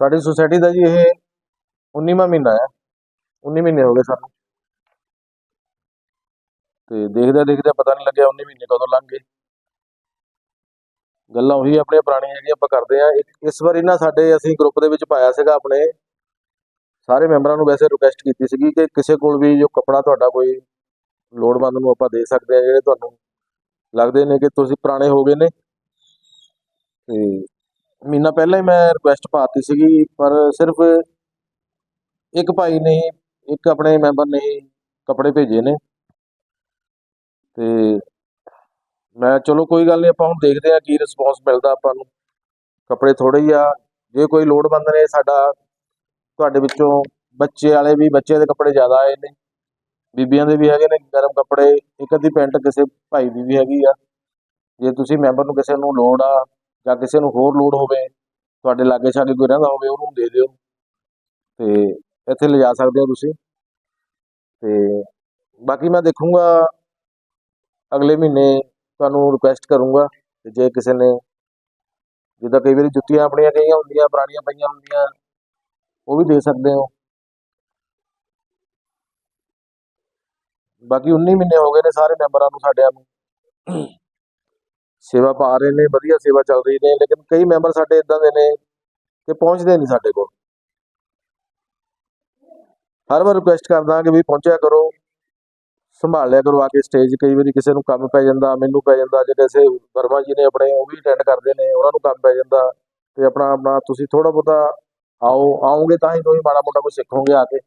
ਸਾਡੀ ਸੁਸਾਇਟੀ ਦਾ ਜੀ ਇਹ 19ਵਾਂ ਮਹੀਨਾ ਹੈ। 19 ਮਹੀਨੇ ਹੋ ਗਏ ਸਾਨੂੰ। ਤੇ ਦੇਖਦੇ ਦੇਖਦੇ ਪਤਾ ਨਹੀਂ ਲੱਗਿਆ 19 ਮਹੀਨੇ ਕਦੋਂ ਲੰਘ ਗਏ। ਗੱਲਾਂ ਉਹੀ ਆਪਣੀਆਂ ਪੁਰਾਣੀਆਂ ਜਿਹੜੀਆਂ ਆਪਾਂ ਕਰਦੇ ਆ ਇਸ ਵਾਰੀ ਨਾ ਸਾਡੇ ਅਸੀਂ ਗਰੁੱਪ ਦੇ ਵਿੱਚ ਪਾਇਆ ਸੀਗਾ ਆਪਣੇ, ਸਾਰੇ ਮੈਂਬਰਾਂ ਨੂੰ ਵੈਸੇ ਰਿਕੁਐਸਟ ਕੀਤੀ ਸੀਗੀ ਕਿ ਕਿਸੇ ਕੋਲ ਵੀ ਜੋ ਕੱਪੜਾ ਤੁਹਾਡਾ ਕੋਈ ਲੋੜਵੰਦ ਨੂੰ ਆਪਾਂ ਦੇ ਸਕਦੇ ਆ ਜਿਹੜੇ ਤੁਹਾਨੂੰ ਲੱਗਦੇ ਨੇ ਕਿ ਤੁਸੀਂ ਪੁਰਾਣੇ ਹੋ ਗਏ ਨੇ। ਤੇ ਮਹੀਨਾ ਪਹਿਲਾਂ ਹੀ ਮੈਂ ਰਿਕੁਐਸਟ ਪਾਤੀ ਸੀਗੀ, ਪਰ ਸਿਰਫ ਇੱਕ ਭਾਈ ਨੇ, ਇੱਕ ਆਪਣੇ ਮੈਂਬਰ ਨੇ ਕੱਪੜੇ ਭੇਜੇ ਨੇ। ਤੇ ਮੈਂ ਚਲੋ ਕੋਈ ਗੱਲ ਨਹੀਂ ਆਪਾਂ ਹੁਣ ਦੇਖਦੇ ਆ ਕੀ ਰਿਸਪੌਂਸ ਮਿਲਦਾ ਆਪਾਂ ਨੂੰ। ਕੱਪੜੇ ਥੋੜੇ ਹੀ ਆ, ਜੇ ਕੋਈ ਲੋੜਵੰਦ ਨੇ ਸਾਡਾ, ਤੁਹਾਡੇ ਵਿੱਚੋਂ ਬੱਚੇ ਵਾਲੇ ਵੀ ਬੱਚੇ ਦੇ ਕੱਪੜੇ ਜ਼ਿਆਦਾ ਆਏ ਨੇ। ਬੀਬੀਆਂ ਦੇ ਵੀ ਹੈਗੇ ਨੇ, ਗਰਮ ਕੱਪੜੇ, ਇੱਕ ਅੱਧੀ ਪੈਂਟ ਕਿਸੇ ਭਾਈ ਦੀ ਵੀ ਹੈਗੀ ਆ। ਜੇ ਤੁਸੀਂ ਮੈਂਬਰ ਨੂੰ ਕਿਸੇ ਨੂੰ ਲੋੜ ਆ ਜਾਂ ਕਿਸੇ ਨੂੰ ਹੋਰ ਲੋੜ ਹੋਵੇ, ਤੁਹਾਡੇ ਲਾਗੇ ਛਾਗੇ ਕੋਈ ਰਹਿੰਦਾ ਹੋਵੇ, ਉਹਨੂੰ ਦੇ ਦਿਓ। ਤੇ ਇੱਥੇ ਲਿਜਾ ਸਕਦੇ ਹੋ ਤੁਸੀਂ। ਤੇ ਬਾਕੀ ਮੈਂ ਦੇਖੂੰਗਾ, ਅਗਲੇ ਮਹੀਨੇ ਤੁਹਾਨੂੰ ਰਿਕੁਐਸਟ ਕਰੂੰਗਾ ਜੇ ਕਿਸੇ ਨੇ, ਜਿੱਦਾਂ ਕਈ ਵਾਰੀ ਜੁੱਤੀਆਂ ਆਪਣੀਆਂ ਗਈਆਂ ਹੁੰਦੀਆਂ, ਪੁਰਾਣੀਆਂ ਪਈਆਂ ਹੁੰਦੀਆਂ, ਉਹ ਵੀ ਦੇ ਸਕਦੇ ਹੋ। ਬਾਕੀ 19 ਮਹੀਨੇ ਹੋ ਗਏ ਨੇ ਸਾਰੇ ਮੈਂਬਰਾਂ ਨੂੰ, ਸਾਡਿਆਂ ਨੂੰ। ਸੇਵਾ ਪਾ ਰਹੇ ਨੇ, ਵਧੀਆ ਸੇਵਾ ਚੱਲ ਰਹੀ ਨੇ, ਲੇਕਿਨ ਕਈ ਮੈਂਬਰ ਸਾਡੇ ਇਦਾਂ ਦੇ ਨੇ ਕਿ ਪਹੁੰਚਦੇ ਨਹੀਂ ਸਾਡੇ ਕੋਲ। ਹਰ ਵਾਰ ਰਿਕੁਐਸਟ ਕਰਦਾ ਕਿ ਵੀ ਪਹੁੰਚਿਆ ਕਰੋ, ਸੰਭਾਲ ਲਿਆ ਕਰੋ ਆ ਕੇ ਸਟੇਜ ਕਈ ਵਾਰੀ ਕਿਸੇ ਨੂੰ ਕੰਮ ਪੈ ਜਾਂਦਾ, ਮੈਨੂੰ ਪੈ ਜਾਂਦਾ, ਜੇ ਕਿਸੇ ਵਰਮਾ ਜੀ ਨੇ ਆਪਣੇ ਉਹ ਵੀ ਅਟੈਂਡ ਕਰਦੇ ਨੇ, ਉਹਨਾਂ ਨੂੰ ਕੰਮ ਪੈ ਜਾਂਦਾ, ਤੇ ਆਪਣਾ ਆਪਣਾ ਤੁਸੀਂ ਥੋੜਾ ਬਹੁਤਾ ਆਓ, ਆਓਗੇ ਤਾਂ ਹੀ ਤੁਸੀਂ ਮਾੜਾ ਮੋਟਾ ਕੁਝ ਸਿੱਖੋਗੇ ਆ ਕੇ।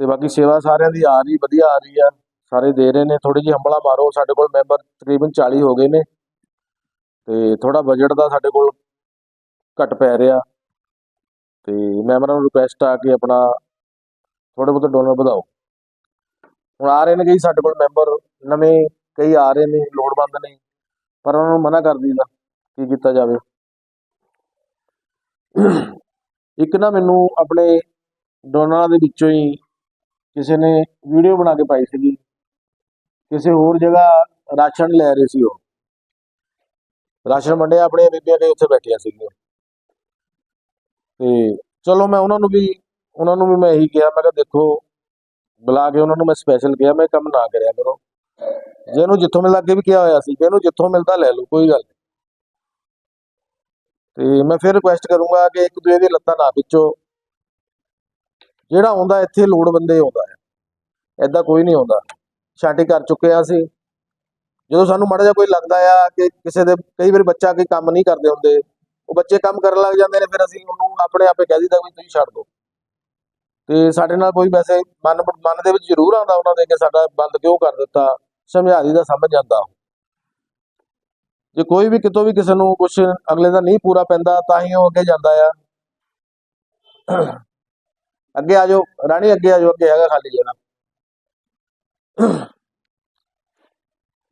ਤੇ ਬਾਕੀ ਸੇਵਾ ਸਾਰਿਆਂ ਦੀ ਆ ਰਹੀ, ਵਧੀਆ ਆ ਰਹੀ ਆ। ਸਾਰੇ ਦੇ ਰਹੇ ਨੇ ਥੋੜੀ ਜਿਹੀ ਹੰਬਲਾ ਮਾਰੋ। ਸਾਡੇ ਕੋਲ ਮੈਂਬਰ ਤਕਰੀਬਨ 40 ਹੋ ਗਏ ਨੇ ਤੇ ਥੋੜਾ ਬਜਟ ਦਾ ਸਾਡੇ ਕੋਲ ਘੱਟ ਪੈ ਰਿਹਾ। ਤੇ ਮੈਂਬਰਾਂ ਨੂੰ ਰਿਕੁਐਸਟ ਆ ਕਿ ਆਪਣਾ ਥੋੜੇ ਬਹੁਤੇ ਡੋਨਰ ਵਧਾਓ। ਹੁਣ ਆ ਰਹੇ ਨੇ ਕਈ ਸਾਡੇ ਕੋਲ ਮੈਂਬਰ, ਨਵੇਂ ਕਈ ਆ ਰਹੇ ਨੇ, ਲੋੜਵੰਦ ਨੇ, ਪਰ ਉਹਨਾਂ ਨੂੰ ਮਨਾ ਕਰ ਦਈਦਾ ਕੀ ਕੀਤਾ ਜਾਵੇ। ਇੱਕ ਨਾ ਮੈਨੂੰ ਆਪਣੇ ਡੋਨਰਾਂ ਦੇ ਵਿੱਚੋਂ ਹੀ ਕਿਸੇ ਨੇ ਵੀਡੀਓ ਬਣਾ ਕੇ ਪਾਈ ਸੀਗੀ। ਕਿਸੇ ਹੋਰ ਜਗ੍ਹਾ ਰਾਸ਼ਨ ਲੈ ਰਹੇ ਸੀ ਉਹ। ਰਾਸ਼ਨ ਵੰਡਿਆ ਆਪਣੀਆਂ ਬੀਬੀਆਂ ਦੇ ਉੱਥੇ ਬੈਠੀਆਂ ਸੀਗੀਆਂ। ਤੇ ਚਲੋ ਮੈਂ ਉਹਨਾਂ ਨੂੰ ਵੀ, ਉਹਨਾਂ ਨੂੰ ਵੀ ਮੈਂ ਇਹੀ ਕਿਹਾ, ਮੈਂ ਕਿਹਾ ਦੇਖੋ, ਬੁਲਾ ਕੇ ਉਹਨਾਂ ਨੂੰ ਮੈਂ ਸਪੈਸ਼ਲ ਕਿਹਾ, ਮੈਂ ਕੰਮ ਨਾ ਕਰਿਆ ਕਰੋ। ਜੇ ਇਹਨੂੰ ਜਿੱਥੋਂ ਮਿਲਦਾ ਅੱਗੇ ਵੀ ਕਿਹਾ ਹੋਇਆ ਸੀ ਕਿ ਇਹਨੂੰ ਜਿੱਥੋਂ ਮਿਲਦਾ ਲੈ ਲਓ, ਕੋਈ ਗੱਲ ਨਹੀਂ। ਤੇ ਮੈਂ ਫਿਰ ਰਿਕੁਐਸਟ ਕਰੂੰਗਾ ਕਿ ਇੱਕ ਦੂਜੇ ਦੀ ਲੱਤਾਂ ਨਾ ਪਿੱਛੋ ਜਿਹੜਾ ਆਉਂਦਾ ਇੱਥੇ ਲੋੜ ਬੰਦੇ ਆਉਂਦਾ ਹੈ। ਐਦਾਂ ਕੋਈ ਨਹੀਂ ਆਉਂਦਾ। ਛਾਂਟੀ ਕਰ ਚੁੱਕੇ ਆ ਅਸੀਂ। ਜਦੋਂ ਸਾਨੂੰ ਮਾੜਾ ਜਿਹਾ ਕੋਈ ਲੱਗਦਾ ਆ ਕਿ ਕਿਸੇ ਦੇ ਕਈ ਵਾਰ ਬੱਚਾ ਕੋਈ ਕੰਮ ਨਹੀਂ ਕਰਦੇ ਹੁੰਦੇ, ਉਹ ਬੱਚੇ ਕੰਮ ਕਰਨ ਲੱਗ ਜਾਂਦੇ ਨੇ, ਫਿਰ ਅਸੀਂ ਉਹਨੂੰ ਆਪਣੇ ਆਪੇ ਕਹਿ ਦਿੱਤਾ ਵੀ ਤੁਸੀਂ ਛੱਡ ਦਿਓ। ਤੇ ਸਾਡੇ ਨਾਲ ਕੋਈ ਵੈਸੇ ਮਨ ਮਨ ਦੇ ਵਿੱਚ ਜ਼ਰੂਰ ਆਉਂਦਾ ਉਹਨਾਂ ਦੇ ਕਿ ਸਾਡਾ ਬੰਦ ਕਿਉਂ ਕਰ ਦਿੱਤਾ, ਸਮਝਾ ਦੀ ਦਾ ਸਮਝ ਜਾਂਦਾ ਉਹ। ਜੇ ਕੋਈ ਵੀ ਕਿਤੋਂ ਵੀ ਕਿਸੇ ਨੂੰ ਕੁਝ ਅਗਲੇ ਦਾ ਨਹੀਂ ਪੂਰਾ ਪੈਂਦਾ, ਤਾਂ ਹੀ ਉਹ ਅੱਗੇ ਜਾਂਦਾ ਆ। ਅੱਗੇ ਆ ਜਾਓ, ਰਾਣੀ ਅੱਗੇ ਆ ਜਾਓ, ਅੱਗੇ ਹੈਗਾ ਖਾਲੀ ਜਗ੍ਹਾ।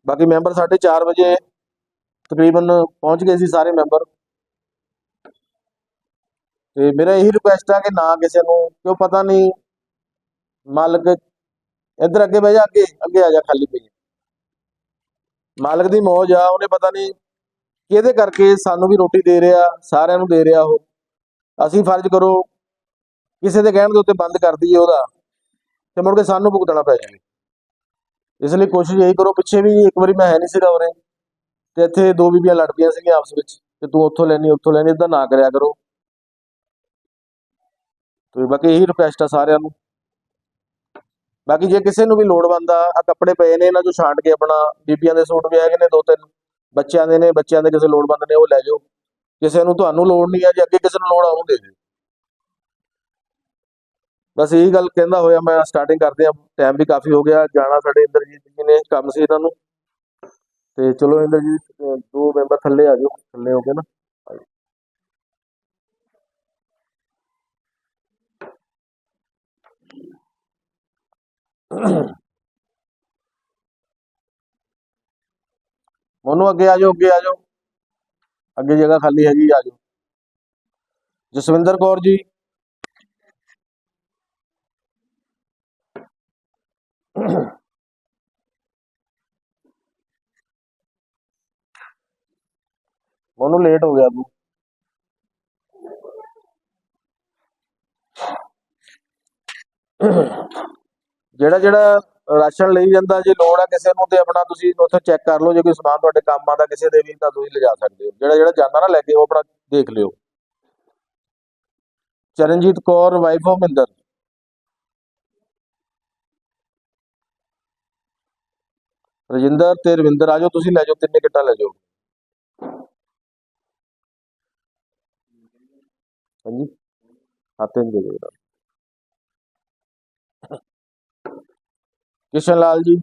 ਬਾਕੀ ਮੈਂਬਰ ਸਾਡੇ 4 ਵਜੇ ਤਕਰੀਬਨ ਪਹੁੰਚ ਗਏ ਸੀ ਸਾਰੇ ਮੈਂਬਰ। ਤੇ ਮੇਰਾ ਇਹੀ ਰਿਕੁਐਸਟ ਆ ਕਿ ਨਾ ਕਿਸੇ ਨੂੰ, ਕਿਉਂ ਪਤਾ ਨਹੀਂ, ਮਾਲਕ ਇੱਧਰ ਅੱਗੇ ਬਹਿ ਜਾ, ਅੱਗੇ ਅੱਗੇ ਆ ਜਾ, ਖਾਲੀ ਪਈ ਮਾਲਕ ਦੀ ਮੌਜ ਆ, ਉਹਨੇ ਪਤਾ ਨਹੀਂ ਕਿਹਦੇ ਕਰਕੇ ਸਾਨੂੰ ਵੀ ਰੋਟੀ ਦੇ ਰਿਹਾ, ਸਾਰਿਆਂ ਨੂੰ ਦੇ ਰਿਹਾ ਉਹ। ਅਸੀਂ ਫਰਜ਼ ਕਰੋ, ਕਿਸੇ ਦੇ ਕਹਿਣ ਦੇ ਉੱਤੇ ਬੰਦ ਕਰ ਦਈਏ ਉਹਦਾ, ਤੇ ਮੁੜ ਕੇ ਸਾਨੂੰ ਭੁਗਤਣਾ ਪੈ ਜਾਵੇ। ਇਸ ਲਈ ਕੋਸ਼ਿਸ਼ ਇਹੀ ਕਰੋ, ਪਿੱਛੇ ਵੀ ਇੱਕ ਵਾਰੀ ਮੈਂ ਹੈ ਨਹੀਂ ਸੀਗਾ ਉਰੇ, ਤੇ ਇੱਥੇ ਦੋ ਬੀਬੀਆਂ ਲੜ ਪਈਆਂ ਸੀਗੀਆਂ ਆਪਸ ਵਿੱਚ ਕਿ ਤੂੰ ਉੱਥੋਂ ਲੈਣੀ ਉੱਥੋਂ ਲੈਣੀ ਇਦਾਂ ਨਾ ਕਰਿਆ ਕਰੋ। ਤੇ ਬਾਕੀ ਇਹੀ ਰਿਕੁਐਸਟ ਆ ਸਾਰਿਆਂ ਨੂੰ। ਬਾਕੀ ਜੇ ਕਿਸੇ ਨੂੰ ਵੀ ਲੋੜਵੰਦ ਆ ਆ ਕੱਪੜੇ ਪਏ ਨੇ, ਇਹਨਾਂ ਚੋਂ ਛਾਂਟ ਕੇ ਆਪਣਾ ਬੀਬੀਆਂ ਦੇ ਸੂਟ ਵੀ ਹੈਗੇ ਨੇ, ਦੋ ਤਿੰਨ ਬੱਚਿਆਂ ਦੇ ਨੇ, ਬੱਚਿਆਂ ਦੇ ਕਿਸੇ ਲੋੜਵੰਦ ਨੇ, ਉਹ ਲੈ ਜਾਓ। ਕਿਸੇ ਨੂੰ ਤੁਹਾਨੂੰ ਲੋੜ ਨਹੀਂ ਆ, ਜੇ ਅੱਗੇ ਕਿਸੇ ਨੂੰ ਲੋੜ ਆ, ਉਹਨੂੰ ਦੇ ਦਿਓ। ਬਸ ਇਹੀ ਗੱਲ ਕਹਿੰਦਾ ਹੋਇਆ ਮੈਂ ਸਟਾਰਟਿੰਗ ਕਰਦੇ ਆ ਟਾਈਮ ਵੀ ਕਾਫੀ ਹੋ ਗਿਆ, ਜਾਣਾ ਸਾਡੇ ਇੰਦਰਜੀਤ ਜੀ ਨੇ ਕੰਮ ਸੀ ਇਹਨਾਂ ਨੂੰ। ਤੇ ਚਲੋ ਇੰਦਰਜੀਤ ਦੋ ਮੈਂਬਰ ਥੱਲੇ ਆ ਜਾਓ, ਥੱਲੇ ਹੋ ਗਏ ਨਾ। ਮੋਨੂੰ, ਅੱਗੇ ਆ ਜਾਓ, ਅੱਗੇ ਆ ਜਾਓ। ਅੱਗੇ ਜਗ੍ਹਾ ਖਾਲੀ ਹੈਗੀ, ਆ ਜਾਓ। ਜਸਵਿੰਦਰ ਕੌਰ ਜੀ ਮੈਨੂੰ ਲੇਟ ਹੋ ਗਿਆ ਤੂੰ। ਜਿਹੜਾ ਜਿਹੜਾ ਰਾਸ਼ਨ ਲਈ ਜਾਂਦਾ, ਜੇ ਲੋੜ ਆ ਕਿਸੇ ਨੂੰ ਤੇ ਆਪਣਾ ਤੁਸੀਂ ਉੱਥੇ ਚੈੱਕ ਕਰ ਲਓ, ਜੇ ਕੋਈ ਸਮਾਨ ਤੁਹਾਡੇ ਕੰਮ ਆਦਾ ਕਿਸੇ ਦੇ ਵੀ, ਤਾਂ ਤੁਸੀਂ ਲਿਜਾ ਸਕਦੇ ਹੋ। ਜਿਹੜਾ ਜਿਹੜਾ ਜਾਂਦਾ ਨਾ ਲੈ ਕੇ, ਉਹ ਆਪਣਾ ਦੇਖ ਲਿਓ। Charanjit Kaur wife of Minder. Rajinder ਤੇ ਰਵਿੰਦਰ ਆਜੋ ਤੁਸੀਂ ਲੈ ਜਾਓ, ਤਿੰਨੇ ਕਿੱਟਾਂ ਲੈ ਜਾਓ। ਹਾਂਜੀ। ਹੱਥ ਦੇ ਕਿਸ਼ਨ ਲਾਲ ਜੀ।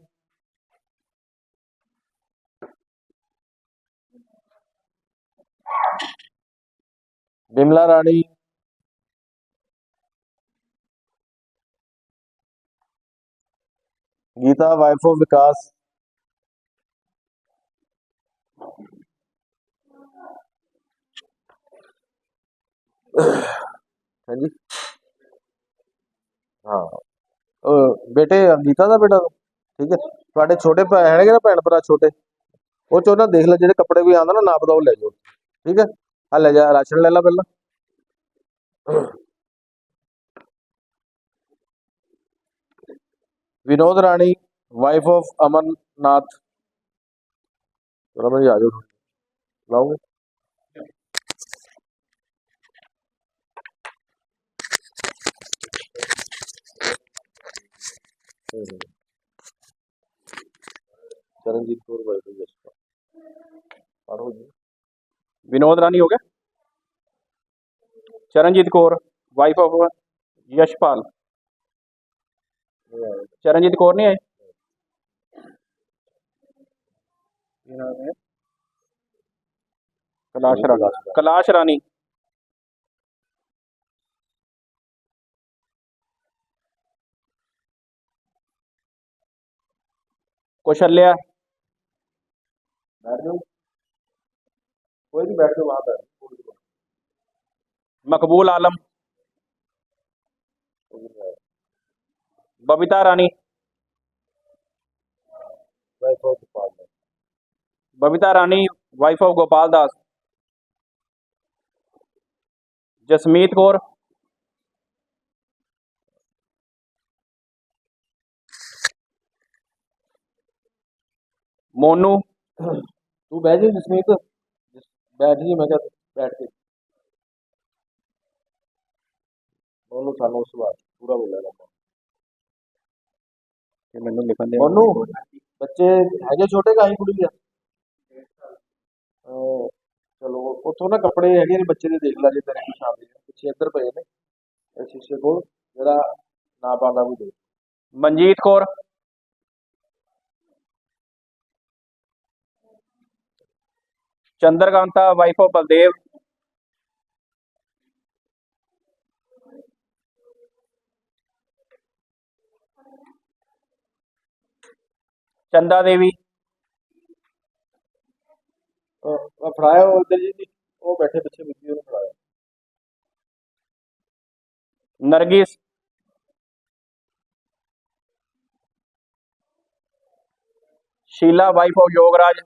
ਬਿਮਲਾ ਰਾਣੀ। Geeta wife of Vikas. ਹਾਂਜੀ। ਹਾਂ। ਅਹ ਬੇਟੇ ਗੀਤਾ ਦਾ ਬੇਟਾ? ਠੀਕ ਹੈ। ਤੁਹਾਡੇ ਛੋਟੇ ਭੈ ਹੈਗੇ ਨਾ ਭੈਣ ਭਰਾ ਛੋਟੇ? ਉਹ ਚੋਂ ਨਾ ਦੇਖ ਲੈ ਜਿਹੜੇ ਕੱਪੜੇ ਕੋਈ ਆਉਂਦਾ ਨਾ, ਨਾਪ ਦਾ ਉਹ ਲੈ ਜਾਓ। ਠੀਕ ਹੈ। ਆ ਲੈ ਜਾ, ਰਾਸ਼ਨ ਲੈ ਲੈ ਪਹਿਲਾਂ। ਵਿਨੋਦ ਰਾਣੀ ਵਾਈਫ ਆਫ ਅਮਨਨਾਥ ਰਮਨ ਆ ਜਾਓ। ਲਾਓਗੇ? ਹਮ। ਚਰਨਜੀਤ ਕੌਰ ਵਾਈਫ ਆਫ ਜਸਪਾ ਪੜੋ ਜੀ ਵਿਨੋਦ ਰਾਣੀ ਹੋ ਗਿਆ ਚਰਨਜੀਤ ਕੌਰ ਵਾਈਫ ਆਫ ਯਸ਼ਪਾਲ ਇਹ ਆਇਆ। ਚਰਨਜੀਤ ਕੌਰ क्वेश्चन ले आ Maqbool Alam. Babita Rani. Wife of Gopal Babita Rani wife of Gopal Das Jasmeet Kaur. Monu ਤੂੰ ਬਹਿ ਜੀ ਜਸਮੀਤ। ਬੈਠ ਜੀ ਮੈਂ ਕਿਹਾ ਬੈਠ ਕੇ। ਮੋਨੂ ਸਾਨੂੰ ਉਸ ਵਾਰ ਪੂਰਾ ਬੋਲਿਆ ਲੱਗਾ ਕਿ ਮੈਨੂੰ ਲਿਖਣ ਦੇ ਮੋਨੂ ਬੱਚੇ ਹੈਗੇ ਛੋਟੇ ਕਾਹੀ ਕੁੜੀ ਆ? ਚਲੋ ਉੱਥੋਂ ਨਾ ਕੱਪੜੇ ਹੈਗੇ ਨੇ ਬੱਚੇ ਦੇ ਦੇਖ ਲੈ ਜੇ ਤੇਰੇ ਕੋਈ ਸ਼ਾਮਿਲ ਪਿੱਛੇ ਇੱਧਰ ਪਏ ਨੇ ਸ਼ੀਸ਼ੇ ਕੋਲ ਜਿਹੜਾ ਨਾ ਪਾਉਂਦਾ ਵੀ ਦੇ ਮਨਜੀਤ ਕੌਰ। ਚੰਦਰਕਾਂਤਾ ਵਾਈਫ ਆਫ ਬਲਦੇਵ ਚੰਦਾ ਦੇਵੀ ਅਹ ਫੜਾਇਆ ਉਹ ਇੱਧਰ ਜੀ ਉਹ ਬੈਠੇ ਪਿੱਛੇ ਬੀਬੀ ਉਹਨੂੰ ਫੜਾਇਆ ਨਰਗਿਸ ਸ਼ੀਲਾ ਵਾਈਫ ਆਫ ਯੋਗਰਾਜ